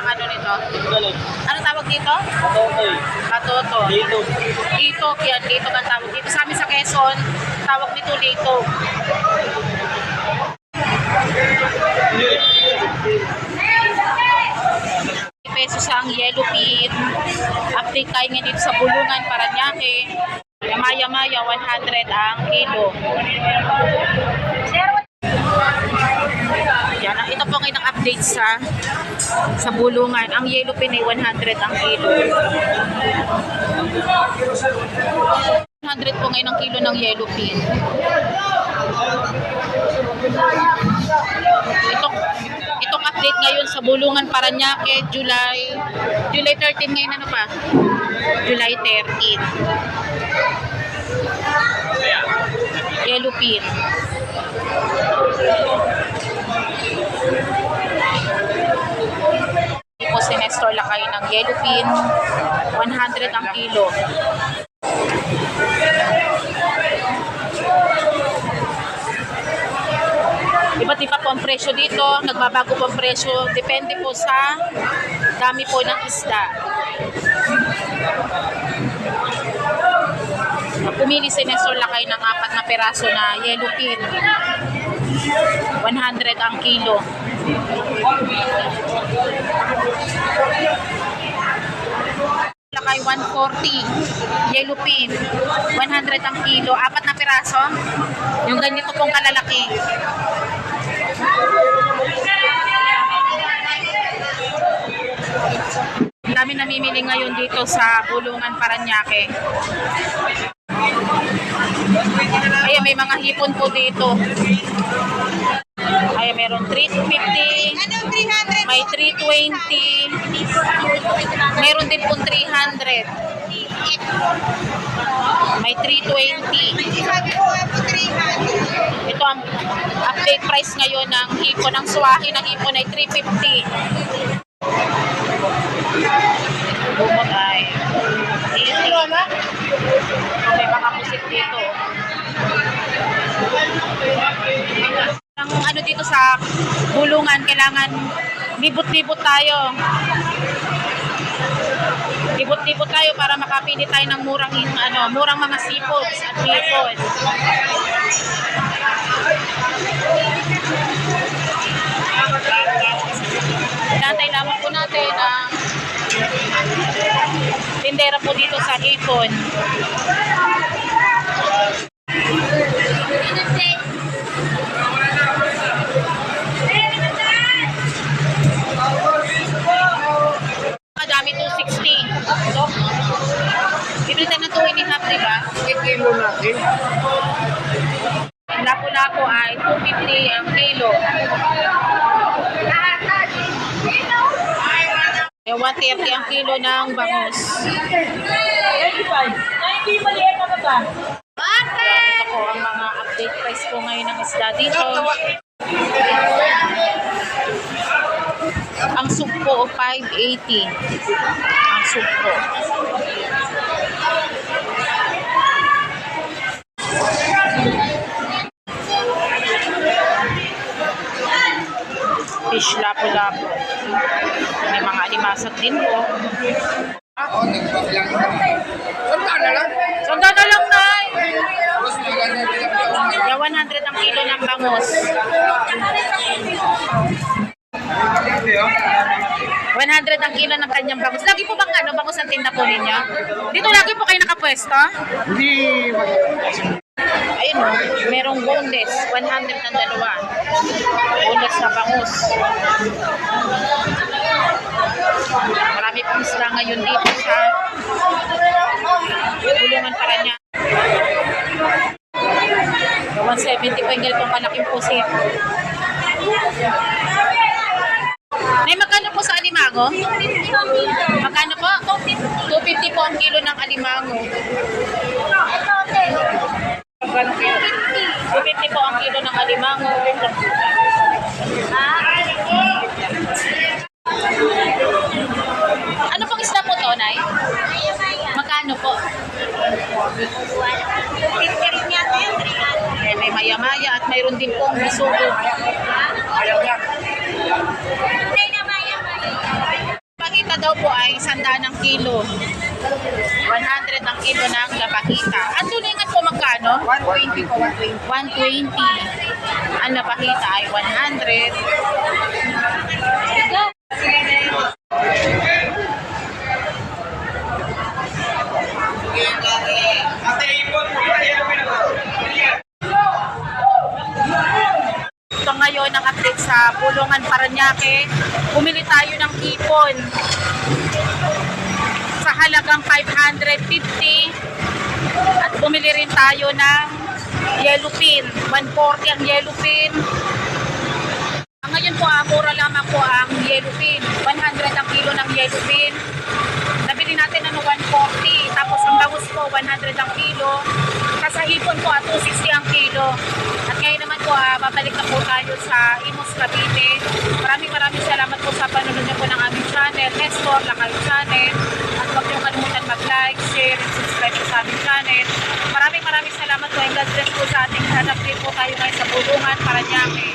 ang ano nito? Ano tawag dito? Matotoy. Katoto. Dito. Dito, yan, dito ang tawag dito. Sa amin sa Quezon, tawag nito dito. pesos ang yellow pin. Update tayo dito sa Bulungan, Paranaque. Maya-maya, 100 ang kilo. Update sa sa Bulungan. Ang yellow pin ay 100 ang kilo. 100 po ngayon ang kilo ng yellow pin. Itong, itong update ngayon sa Bulungan, Paranaque, July, July 13 ngayon ano pa? July 13. Yellow pin. Hindi Nestor Lakay ng yellow pin. 100 ang kilo. Iba't iba po ang presyo dito. Nagbabago po ang presyo. Depende po sa dami po ng isda. Pumili si Nestor Lakay ng apat na peraso na yellow pin. 100 ang kilo. Lakay 140. Yellow pin. 100 ang kilo. Apat na piraso. Yung ganito pong kalalaki. Ang dami namimili ngayon dito sa Bulungan, Paranaque. Ayan, may mga hipon po dito. Ayan, meron 350. May 320. Meron din po 300. May 320. Ito ang update price ngayon ng hipon. Ang suwahi ng hipon ay 350. Bumot ay 80. Ano dito sa bulungan, kailangan libot-libot tayo. Libot-libot tayo para makapili tayo ng murang ano, murang mga seafoods at hipon. Tinatay lamang po natin ang tindera po dito sa hipon. Natin. Ang lapo-lapo ay 250 ang kilo. Yung 130 ang kilo ng bangus. 25. 90 maliit na ba? Yan, ito po ang mga update price po ngayon ng isda dito. Ang sugpo 580. Ang sugpo. Fish lapo-lapo. May mga alimasag din po. Oo, nagpabilang ka na. Sanda na lang. Sanda na lang, Nay! Mas maganda bilang ka ako. Kaya 100 ang kilo ng bangus. 100 ang kilo ng kanyang bangus. Lagi po bang ano, bangus ang tinda po ninyo? Dito lagi po kayo nakapwesto? Hindi. Boneless. 100 ng dalawa. Boneless na bangus. Marami pong isla ngayon dito sa Bulungan para niya. 170 pa yung ganitong malaking pusit. Nay, magkano po sa alimango? Magkano po? 250 po ang kilo ng alimango. Magkano kilo? 250 po ang kilo ng alimango. Ano pong isda po to, Nay? Magkano po? Eh, may maya-maya at mayroon din pong bisugo. daw po ay sandaan ng kilo. 100 ang kilo ng lapakita. Ang tulingan po magkano? 120 po, 120. 120. Ang lapakita ay 100. Ito ngayon ang update sa Pulungan Paranaque. Bumili tayo ng ipon halagang 550 at bumili rin tayo ng yellow pin. 140 ang yellow pin. Ngayon po, ah, mura lamang po ang yellow pin. 100 ang kilo ng yellow pin. Nabili natin ano 140. Tapos ang bangus po 100 ang kilo. Sa hipon po at 260 kilo. At ngayon naman po ah, babalik na po tayo sa Imus Cavite. Maraming maraming salamat po sa panonood niyo po ng aming channel, Nestor Lakay Channel. At huwag niyo kalimutan mag-like, share, and subscribe po sa aming channel. Maraming maraming salamat po and God bless po sa ating hanap din po tayo ngayon sa Bulungan, Paranaque.